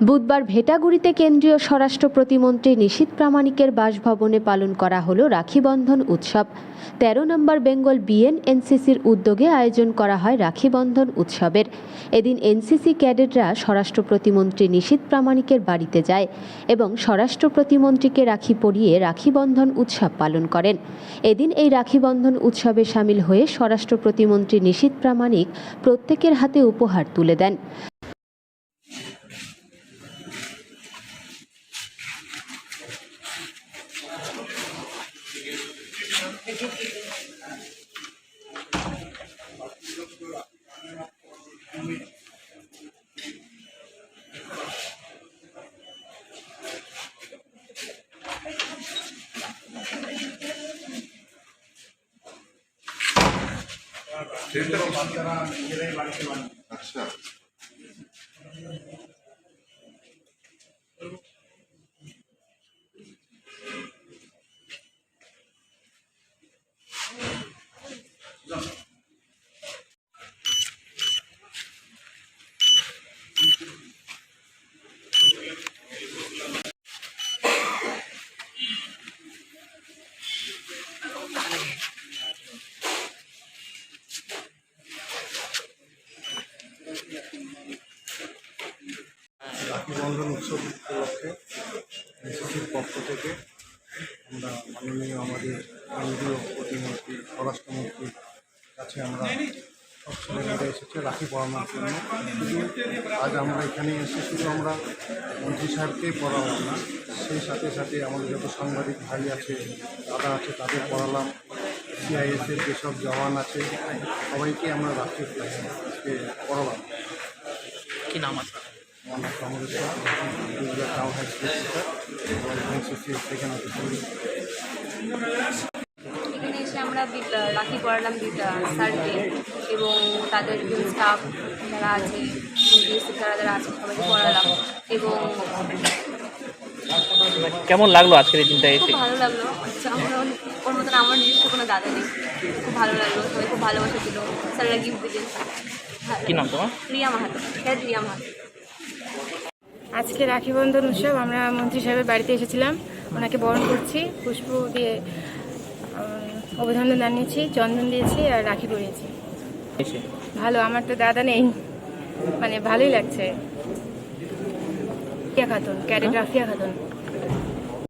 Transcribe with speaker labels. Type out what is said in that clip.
Speaker 1: বুধবার ভেটাগুড়িতে কেন্দ্রীয় স্বরাষ্ট্র প্রতিমন্ত্রী নিশীথ প্রামাণিকের বাসভবনে পালন করা হলো রাখিবন্ধন উৎসব। তেরো নম্বর বেঙ্গল বিএন এনসিসির উদ্যোগে আয়োজন করা হয় রাখিবন্ধন উৎসবের। এদিন এনসিসি ক্যাডেটরা স্বরাষ্ট্র প্রতিমন্ত্রী নিশীথ প্রামাণিকের বাড়িতে যায় এবং স্বরাষ্ট্র প্রতিমন্ত্রীকে রাখি পরিয়ে রাখিবন্ধন উৎসব পালন করেন। এদিন এই রাখিবন্ধন উৎসবে সামিল হয়ে স্বরাষ্ট্র প্রতিমন্ত্রী নিশীথ প্রামাণিক প্রত্যেকের হাতে উপহার তুলে দেন।
Speaker 2: अच्छा
Speaker 3: রাখি বন্ধন উৎসব উপলক্ষে এনসিসির পক্ষ থেকে আমরা মাননীয় আমাদের কেন্দ্রীয় প্রতিমন্ত্রী স্বরাষ্ট্রমন্ত্রীর কাছে আমরা সব ছেলেমেয়েরা এসেছে রাখি পড়ানোর জন্য। শুধু আজ আমরা এখানে এসে শুধু আমরা মন্ত্রী সাহেবকেই পড়ালাম না সেই সাথে সাথে আমাদের যত সাংবাদিক ভাই আছে দাদা আছে তাদের পড়ালাম। সিআইএসের যেসব জওয়ান আছে সবাইকে আমরা রাখি আজকে পড়ালাম।
Speaker 4: কি নাম আছে?
Speaker 3: টাউন হাই স্কুল সেকেন্ড
Speaker 5: এখানে এসে আমরা রাখি পড়ালাম স্যারকে। এবং তাদের যে স্টাফ যারা আছে বিএসসি যারা যারা আছে সবাইকে পড়ালাম এবং
Speaker 4: কেমন লাগল আজকের এই দিনটা এসে?
Speaker 5: ভালো লাগল। আচ্ছা আমরা ওর মতন আমার নিজস্ব কোনো দাদা নেই। খুব ভালো লাগল সবাই খুব ভালোবাসা দিল। স্যাররা গিফট দিলেন।
Speaker 4: কি নাম তোমার?
Speaker 5: রিয়া মাহাতো। হ্যাঁ রিয়া মাহাতো।
Speaker 6: আজকে রাখি বন্ধন উৎসব আমরা মন্ত্রী সাহেবের বাড়িতে এসেছিলাম। ওনাকে বরণ করছি পুষ্প দিয়ে অভিনন্দন জানিয়েছি চন্দন দিয়েছি আর রাখি পরিয়েছি ভালো আমার তো দাদা নেই। মানে ভালোই লাগছে। রাফিয়া খাতুন ক্যারেট রাফিয়া খাতুন।